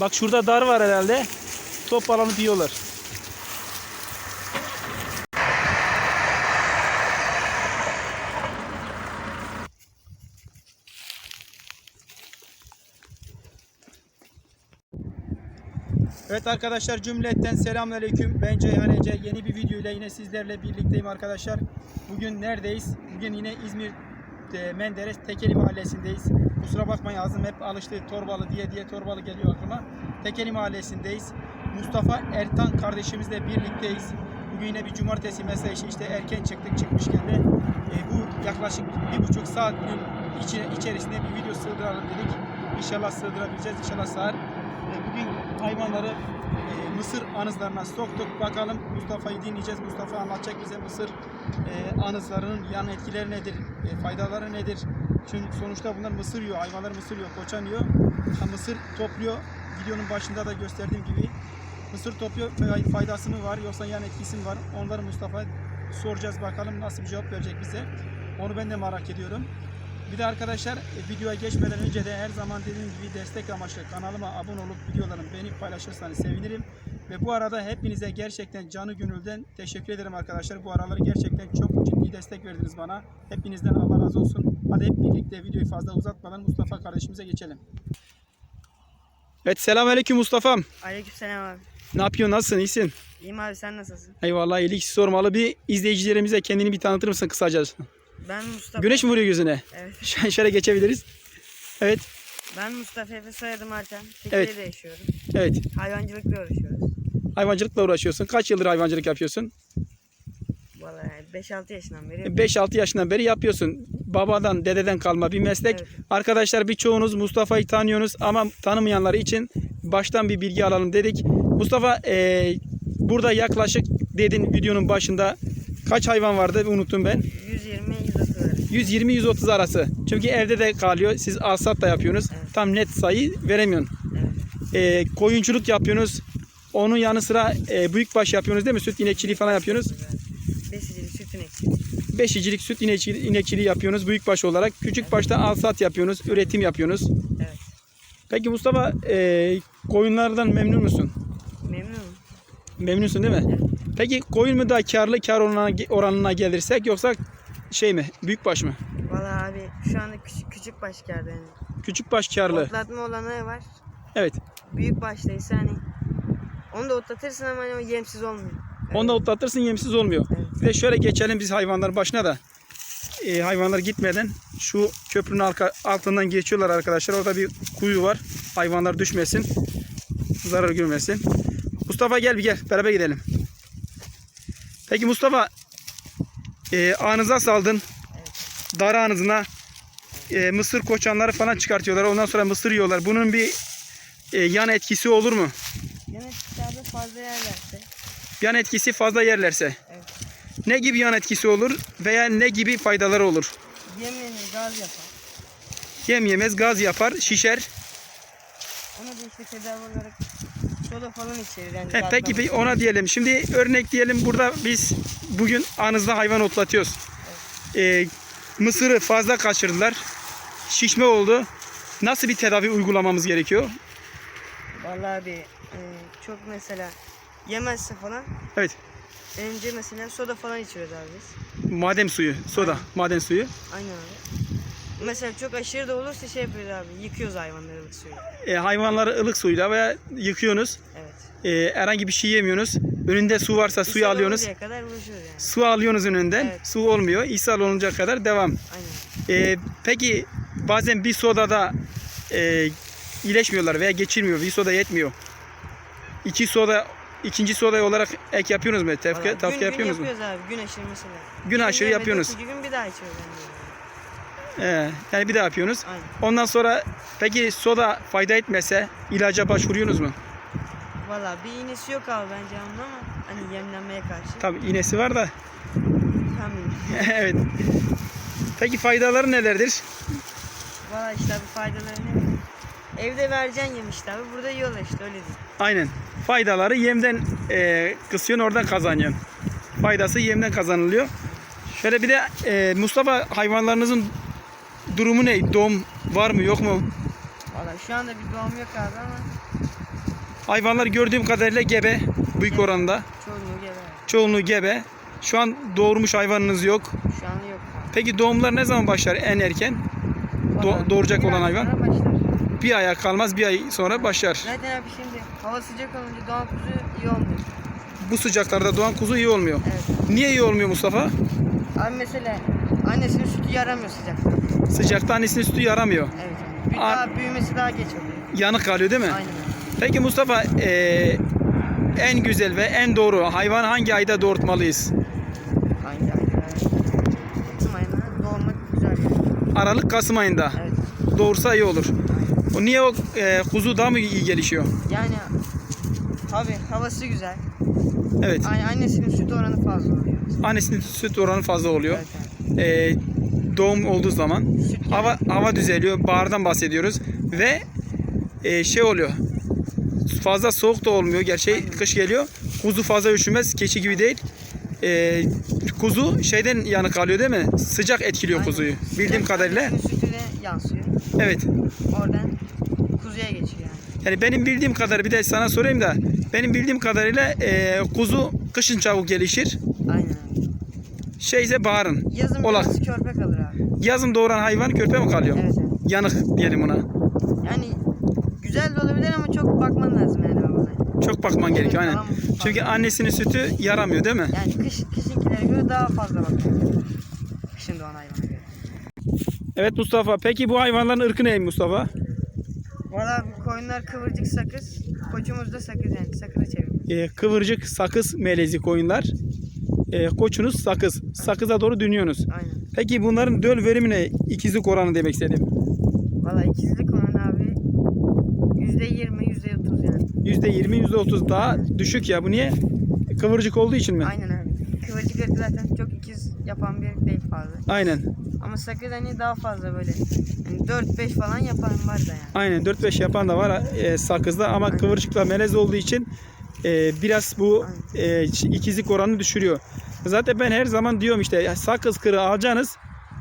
Bak şurada dar var herhalde. Top alanı diyorlar. Evet arkadaşlar cümletten selamünaleyküm. Ben Ceyhan Ece. Yeni bir video ile yine sizlerle birlikteyim arkadaşlar. Bugün neredeyiz? Bugün yine İzmir e, Menderes Tekeli Mahallesi'ndeyiz. Kusura bakmayın ağzım hep alıştı Torbalı diye diye Torbalı geliyor aklıma. Tekeli Mahallesi'ndeyiz. Mustafa Ertan kardeşimizle birlikteyiz. Bugün yine bir cumartesi mesai işi işte erken çıktık çıkmışken de e, bu yaklaşık bir buçuk saat içi, içerisinde bir video sığdıralım dedik. İnşallah sığdırabileceğiz. İnşallah sığar. E, bugün hayvanları e, Mısır anızlarına soktuk. Bakalım Mustafa'yı dinleyeceğiz. Mustafa anlatacak bize Mısır e, anızlarının yan etkileri nedir? e, faydaları nedir? Çünkü sonuçta bunlar mısır yiyor. Hayvanlar mısır yiyor. Koçan yiyor. Ha, mısır topluyor. Videonun başında da gösterdiğim gibi mısır topluyor. Fay- Faydası mı var yoksa yan etkisi mi var? Onları Mustafa soracağız bakalım nasıl bir cevap verecek bize. Onu ben de merak ediyorum. Bir de arkadaşlar e, videoya geçmeden önce de her zaman dediğim gibi destek amaçlı kanalıma abone olup videolarımı beğenip paylaşırsanız sevinirim. Ve bu arada hepinize gerçekten canı gönülden teşekkür ederim arkadaşlar. Bu aralar gerçekten çok ciddi destek verdiniz bana. Hepinizden Allah razı olsun. Hadi hep birlikte videoyu fazla uzatmadan Mustafa kardeşimize geçelim. Evet selamünaleyküm Mustafa'm. Aleykümselam abi. Ne yapıyorsun? Nasılsın? İyisin? İyiyim abi sen nasılsın? Eyvallah iyilik sormalı. Bir izleyicilerimize kendini bir tanıtır mısın kısaca? Ben Mustafa. Güneş mi vuruyor gözüne? Evet. Şöyle geçebiliriz. Evet. Ben Mustafa Efe soyadım Arten. Evet. Tekir'de yaşıyorum. Evet. Hayvancılıkla uğraşıyoruz. Hayvancılıkla uğraşıyorsun. Kaç yıldır hayvancılık yapıyorsun? Vallahi 5-6 yaşından beri. 5-6 yaşından beri yapıyorsun. Babadan, dededen kalma bir meslek. Evet. Arkadaşlar birçoğunuz Mustafa'yı tanıyorsunuz ama tanımayanlar için baştan bir bilgi alalım dedik. Mustafa eee, burada yaklaşık dedin videonun başında kaç hayvan vardı unuttum ben. 120-130 lira. 120-130 arası. Çünkü evde de kalıyor. Siz alsat da yapıyorsunuz. Evet. Tam net sayı veremiyorsun. Evet. Eee koyunculuk yapıyorsunuz. Onun yanı sıra eee büyükbaş yapıyorsunuz değil mi? Süt inekçiliği falan yapıyorsunuz. Besicilik, süt inek. Beşicilik, süt inekçiliği, inekçiliği yapıyorsunuz büyük baş olarak. Küçük başta alsat yapıyorsunuz, üretim yapıyorsunuz. Evet. Peki Mustafa e, koyunlardan memnun musun? Memnunum. Memnunsun değil mi? Peki koyun mu daha karlı kar oranına, oranına gelirsek yoksa şey mi? Büyük baş mı? Vallahi abi şu anda küçük, küçük baş yani. Küçük baş karlı. Otlatma olanı var. Evet. Büyük baştaysa hani onu da otlatırsın ama hani o yemsiz olmuyor. Onu da otlatırsın yemsiz olmuyor. Evet. Bir de şöyle geçelim biz hayvanların başına da. E, hayvanlar gitmeden şu köprünün arka- altından geçiyorlar arkadaşlar. Orada bir kuyu var. Hayvanlar düşmesin. Zarar görmesin. Mustafa gel bir gel. Beraber gidelim. Peki Mustafa e, ağınıza saldın. Dar ağınızına e, mısır koçanları falan çıkartıyorlar. Ondan sonra mısır yiyorlar. Bunun bir e, yan etkisi olur mu? Yine kitabı fazla yerlerse. Yan etkisi fazla yerlerse. Evet. Ne gibi yan etkisi olur veya ne gibi faydaları olur? Yemeğini gaz yapar. Yem yemez gaz yapar, şişer. Onu da işte tedavi olarak soda falan içerir. Yani He, peki için. ona diyelim. Şimdi örnek diyelim burada biz bugün anızda hayvan otlatıyoruz. Ee, mısırı fazla kaçırdılar. Şişme oldu. Nasıl bir tedavi uygulamamız gerekiyor? Vallahi abi e, çok mesela yemezse falan Evet. önce mesela soda falan içiyoruz abi biz. Maden suyu, soda, maden suyu. Aynen abi. Mesela çok aşırı da olursa şey yapıyoruz abi yıkıyoruz hayvanları ılık suyla. Ee, hayvanları ılık suyla veya yıkıyorsunuz. Evet. Ee, herhangi bir şey yemiyorsunuz. Önünde su varsa suyu İshal alıyorsunuz. oluncaya kadar uğraşıyoruz yani. Su alıyorsunuz önünden. Evet. Su olmuyor. İshal olunca kadar devam. Aynen. Ee, peki bazen bir sodada e, iyileşmiyorlar veya geçirmiyor. Bir soda yetmiyor. İki soda ikinci soda olarak ek yapıyorsunuz mu? Tefke, Vallahi tavsiye gün, yapıyorsunuz gün mu? yapıyoruz abi gün aşırı mesela. Gün aşırı yemedi, yapıyorsunuz. gün bir daha içiyoruz. Ee, yani bir daha yapıyorsunuz. Aynen. Ondan sonra peki soda fayda etmese ilaca başvuruyorsunuz mu? Valla bir iğnesi yok abi bence onun ama hani yemlenmeye karşı. Tabii iğnesi var da. Tahmin. evet. Peki faydaları nelerdir? Valla işte abi faydaları ne? Evde vereceksin yem işte abi. Burada yiyorlar işte öyle değil. Aynen. Faydaları yemden e, kısıyorsun oradan kazanıyorsun. Faydası yemden kazanılıyor. Şöyle bir de e, Mustafa hayvanlarınızın durumu ne? Doğum var mı yok mu? Valla şu anda bir doğum yok abi ama Hayvanlar gördüğüm kadarıyla gebe büyük oranda. çoğunluğu gebe. Çoğunluğu gebe. Şu an doğurmuş hayvanınız yok. Şu an yok abi. Peki doğumlar ne zaman başlar en erken? Do- doğuracak bir olan ay hayvan? Bir aya kalmaz bir ay sonra başlar. Zaten abi şimdi hava sıcak olunca doğan kuzu iyi olmuyor. Bu sıcaklarda doğan kuzu iyi olmuyor. Evet. Niye iyi olmuyor Mustafa? Abi mesela annesinin sütü yaramıyor sıcakta. Sıcakta annesinin sütü yaramıyor. Evet. Bir daha büyümesi daha geç oluyor. Yanık kalıyor değil mi? Aynen. Peki Mustafa eee, en güzel ve en doğru hayvan hangi ayda doğurtmalıyız? Hangi ayda? Kasım ayında doğmak güzel. yani. Aralık Kasım ayında. Evet. Doğursa iyi olur. O niye o eee, kuzu daha mı iyi gelişiyor? Yani tabi havası güzel. Evet. Ay- Annesinin süt oranı fazla oluyor. Annesinin süt oranı fazla oluyor. Evet. Eee, doğum olduğu zaman Süt hava hava düzeliyor. Bahardan bahsediyoruz ve eee, şey oluyor. Fazla soğuk da olmuyor. Gerçi Aynen. kış geliyor. Kuzu fazla üşümez. Keçi gibi değil. Eee, kuzu şeyden yanık kalıyor değil mi? Sıcak etkiliyor Aynen. kuzuyu. Bildiğim Süt kadarıyla. Annesinin sütü de yansıyor. Evet. Oradan kuzuya geçiyor yani. Yani benim bildiğim kadar bir de sana sorayım da benim bildiğim kadarıyla eee, kuzu kışın çabuk gelişir. Aynen abi. Şey ise baharın. Yazın Olak. körpe kalır abi. Yazın doğuran hayvan körpe mi kalıyor? Evet evet. Yanık diyelim ona. Yani güzel de olabilir ama çok bakman lazım yani. Çok bakman gerekiyor aynen. Çünkü annesinin sütü yaramıyor değil mi? Yani kış, kışınkilere göre daha fazla bakıyor. Kışın doğan hayvana göre. Evet Mustafa. Peki bu hayvanların ırkı ne Mustafa? Valla bu koyunlar kıvırcık sakız. Koçumuz da sakız yani sakızı çeviriyor. Eee, kıvırcık sakız melezi koyunlar. Eee, koçunuz sakız. Sakıza doğru dönüyorsunuz. Aynen. Peki bunların döl verimi ne? İkizlik oranı demek istedim. Valla ikizlik olan abi yüzde yirmi, yüzde otuz yani. %20, %30 daha düşük ya. Bu niye? Kıvırcık olduğu için mi? Aynen abi. Kıvırcık ırkı zaten çok ikiz yapan bir ırk değil fazla. Aynen. Ama sakız hani daha fazla böyle. Yani 4-5 falan yapan var da yani. Aynen 4-5 yapan da var e, sakızda ama Aynen. kıvırcıkla melez olduğu için e, biraz bu e, ikizlik oranını düşürüyor. Zaten ben her zaman diyorum işte sakız kırı alacaksınız.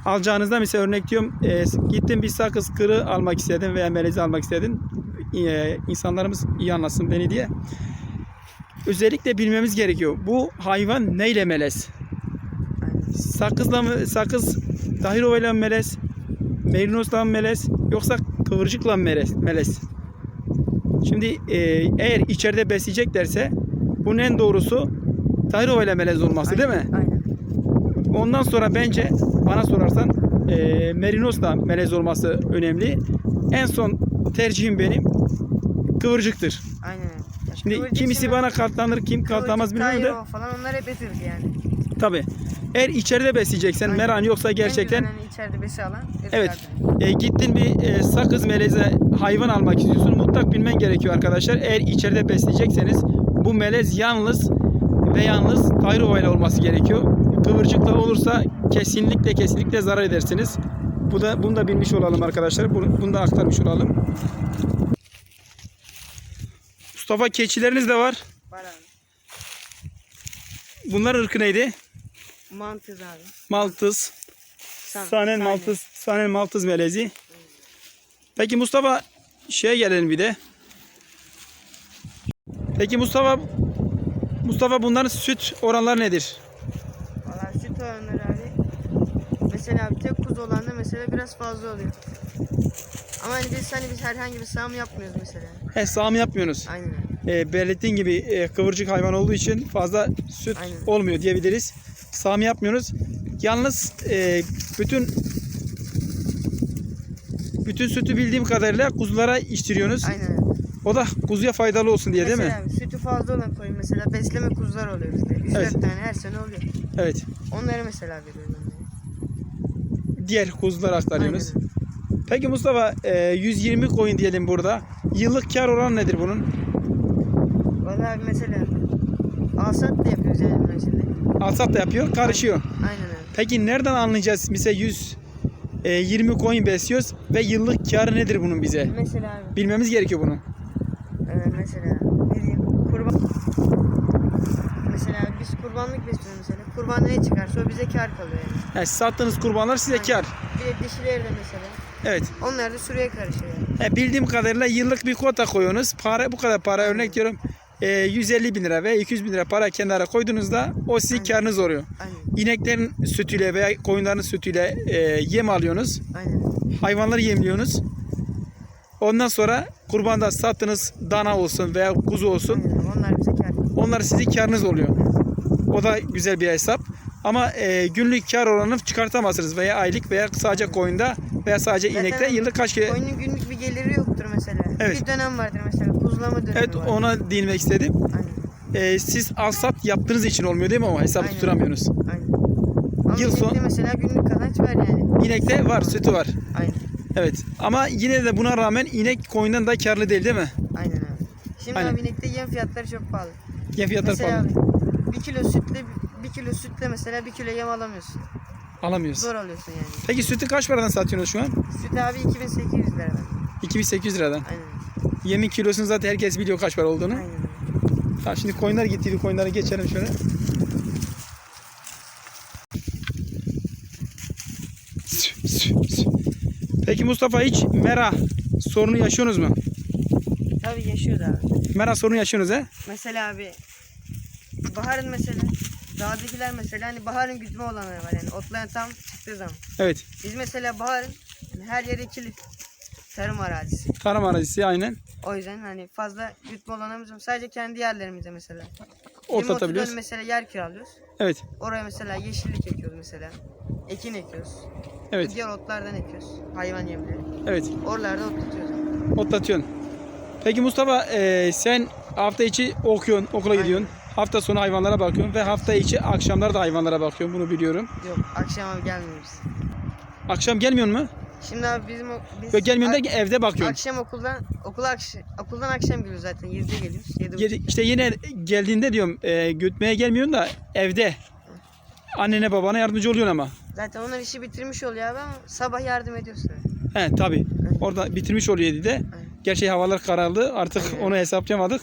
Alacağınızda mesela örnek diyorum e, gittim bir sakız kırı almak istedim veya melezi almak istedim. E, insanlarımız iyi anlasın beni diye. Özellikle bilmemiz gerekiyor. Bu hayvan neyle melez? Aynen. Sakızla mı sakız Dahirova'yla mı melez? Merinos'la mı melez? Yoksa kıvırcıkla mı melez? melez? Şimdi e, eğer içeride besleyeceklerse bunun en doğrusu Dahirova'yla melez olması değil mi? Aynen. Ondan sonra bence bana sorarsan e, Merinos'la melez olması önemli. En son tercihim benim kıvırcıktır. Aynen. Ya Şimdi kıvırcık kimisi şimdi- bana katlanır, kim katlanmaz bilmiyorum da. Falan onlar hep ırkı yani. Tabi. Eğer içeride besleyeceksen, Aynen. meran yoksa gerçekten En hani içeride besi alan. Evet. E, gittin bir e, sakız meleze hayvan almak istiyorsun. Mutlak bilmen gerekiyor arkadaşlar. Eğer içeride besleyecekseniz bu melez yalnız ve yalnız Tayrova ile olması gerekiyor. Kıvırcıkla olursa kesinlikle kesinlikle zarar edersiniz. Bu da bunu da bilmiş olalım arkadaşlar. Bunu, bunu da aktarmış olalım. Mustafa keçileriniz de var. Var abi. Bunların ırkı neydi? Mantız abi. Maltız. San- Sanen. Maltız, Sanen Maltız melezi. Peki Mustafa şeye gelelim bir de. Peki Mustafa Mustafa bunların süt oranları nedir? Valla süt oranları abi. Mesela abi tek kuzu olan da mesela biraz fazla oluyor. Ama hani biz hani biz herhangi bir sağım yapmıyoruz mesela. He sağım yapmıyorsunuz. Aynen. E, belirttiğin gibi e, kıvırcık hayvan olduğu için fazla süt Aynen. olmuyor diyebiliriz. Sağım yapmıyoruz. Yalnız e, bütün bütün sütü bildiğim kadarıyla kuzulara içtiriyorsunuz. Aynen. O da kuzuya faydalı olsun diye değil mi? mesela sütü fazla olan koyun mesela besleme kuzular oluyor bizde. 3-4 Evet. tane her sene oluyor. Evet. Onları mesela de. Diğer kuzulara aktarıyorsunuz. Aynen. Peki Mustafa e, 120 koyun diyelim burada. Yıllık kar oranı nedir bunun? Valla abi mesela alsat da yapıyoruz yani bunun içinde. Alsat da yapıyor, karışıyor. Aynen öyle. Peki nereden anlayacağız? Mesela 100 e, 20 koyun besliyoruz ve yıllık karı nedir bunun bize? Mesela abi. Bilmemiz gerekiyor bunu. Ee, mesela ne diyeyim kurban mesela biz kurbanlık besliyoruz kurbanda ne çıkarsa o bize kar kalıyor yani. Yani sattığınız kurbanlar size kar. Bir de dişileri de mesela. Evet. Onlar da sürüye karışıyor yani. Bildiğim kadarıyla yıllık bir kota koyuyorsunuz. Para bu kadar para örnek diyorum. E, 150 bin lira veya 200 bin lira para kenara koyduğunuzda o sizin Aynen. karınız oluyor. Aynen. İneklerin sütüyle veya koyunların sütüyle e, yem alıyorsunuz. Aynen. Hayvanları yemliyorsunuz. Ondan sonra kurbanda sattığınız dana olsun veya kuzu olsun. Aynen. Onlar bize kar. Onlar sizin karınız oluyor. O da güzel bir hesap. Ama e, günlük kar oranını çıkartamazsınız veya aylık veya sadece koyunda veya sadece Zaten inekte yıllık kaç kere Koyunun günlük bir geliri yoktur mesela. Evet. Bir dönem vardır mesela. Kuzlama dönemi Evet vardır. ona değinmek istedim. Aynen. E, siz alsat yaptığınız için olmuyor değil mi ama hesabı Aynen. tutturamıyorsunuz. Aynen. Ama Yıl son- mesela günlük kazanç var yani. İnekte var, sütü var. Aynen. Evet. Ama yine de buna rağmen inek koyundan da karlı değil değil mi? Aynen abi. Şimdi Aynen. abi inekte yem fiyatları çok pahalı. Yem fiyatları mesela pahalı. abi bir kilo sütle bir kilo sütle mesela bir kilo yem alamıyorsun. Alamıyoruz. Zor alıyorsun yani. Peki sütü kaç paradan satıyorsunuz şu an? Süt abi 2800 liradan. 2800 liradan. Aynen. Yemin kilosunu zaten herkes biliyor kaç para olduğunu. Aynen. Tamam şimdi koyunlar gittiydi. Koyunları geçelim şöyle. Peki Mustafa hiç mera sorunu yaşıyorsunuz mu? Tabii yaşıyordu abi. Mera sorunu yaşıyorsunuz he? Mesela abi baharın mesela dağdakiler mesela hani baharın güdme olanları var yani otlayan tam çıktığı zaman. Evet. Biz mesela baharın her yeri ikili tarım arazisi. Tarım arazisi aynen. O yüzden hani fazla gütme olanımız yok. Sadece kendi yerlerimizde mesela. Otlatabiliyoruz. Mesela yer kiralıyoruz. Evet. Oraya mesela yeşillik ekiyoruz mesela. Ekin ekiyoruz. Evet. Diğer otlardan ekiyoruz. Hayvan yemleri. Evet. Oralarda otlatıyoruz. Otlatıyorsun. Peki Mustafa e, sen hafta içi okuyorsun, okula Aynen. gidiyorsun. Hafta sonu hayvanlara bakıyorsun ve hafta içi akşamlar da hayvanlara bakıyorsun. Bunu biliyorum. Yok akşam abi gelmiyoruz. Akşam gelmiyorsun mu? Şimdi abi bizim o- biz Yok gelmiyorsun ak- derken evde bakıyorsun. akşam okuldan okula akşam okuldan akşam geliyoruz zaten 7'de geliyoruz. 7 Yedi- İşte yine geldiğinde diyorum e, götmeye gelmiyorsun da evde. Annene babana yardımcı oluyorsun ama. Zaten onlar işi bitirmiş oluyor abi ama sabah yardım ediyorsun. He tabi. Orada bitirmiş oluyor dedi. Gerçi havalar karardı. Artık onu hesaplayamadık.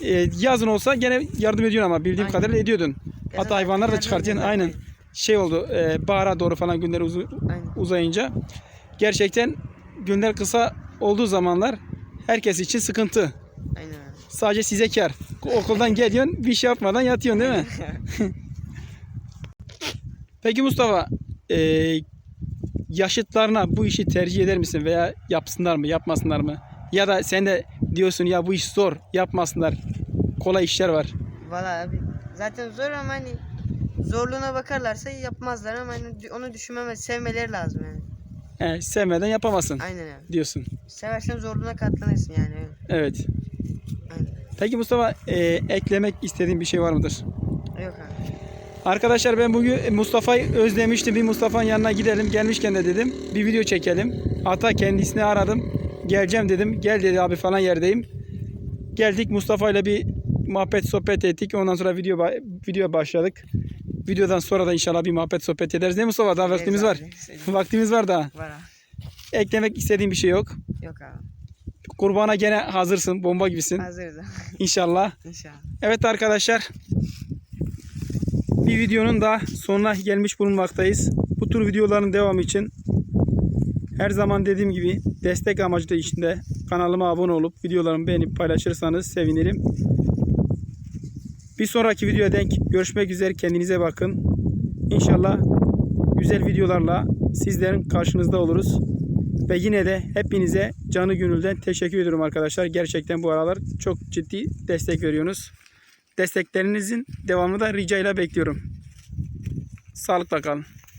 E, yazın olsa gene yardım ediyorsun ama bildiğim Aynen. kadarıyla ediyordun. Yazın Hatta hayvanlar da ediyorum. Aynen. Şey oldu. E, bahara doğru falan günler uzu- Aynen. uzayınca gerçekten günler kısa olduğu zamanlar herkes için sıkıntı. Aynen. Sadece size kar. Okuldan geliyorsun bir şey yapmadan yatıyorsun değil mi? Peki Mustafa e, yaşıtlarına bu işi tercih eder misin veya yapsınlar mı yapmasınlar mı? Ya da sen de diyorsun ya bu iş zor yapmasınlar kolay işler var. Valla abi zaten zor ama hani zorluğuna bakarlarsa yapmazlar ama hani onu düşünmeme, sevmeleri lazım yani. He, sevmeden yapamazsın Aynen abi. diyorsun. Seversen zorluğuna katlanırsın yani. öyle. Evet. Aynen. Peki Mustafa e, eklemek istediğin bir şey var mıdır? Yok abi. Arkadaşlar ben bugün Mustafa'yı özlemiştim. Bir Mustafa'nın yanına gidelim. Gelmişken de dedim bir video çekelim. Hatta kendisini aradım. Geleceğim dedim. Gel dedi abi falan yerdeyim. Geldik Mustafa ile bir muhabbet sohbet ettik. Ondan sonra video videoya başladık. Videodan sonra da inşallah bir muhabbet sohbet ederiz mi Mustafa? Daha vaktimiz var. İstediğin- Vaktimiz var daha. Var. Eklemek istediğim bir şey yok. Yok abi. Kurbana gene hazırsın. Bomba gibisin. Hazırız. İnşallah. İnşallah. Evet arkadaşlar. Bir videonun da sonuna gelmiş bulunmaktayız. Bu tür videoların devamı için her zaman dediğim gibi destek amacı içinde kanalıma abone olup videolarımı beğenip paylaşırsanız sevinirim. Bir sonraki videoya denk görüşmek üzere. Kendinize bakın. İnşallah güzel videolarla sizlerin karşınızda oluruz. Ve yine de hepinize canı gönülden teşekkür ediyorum arkadaşlar. Gerçekten bu aralar çok ciddi destek veriyorsunuz. Desteklerinizin devamını da ricayla bekliyorum. Sağlıkla kalın.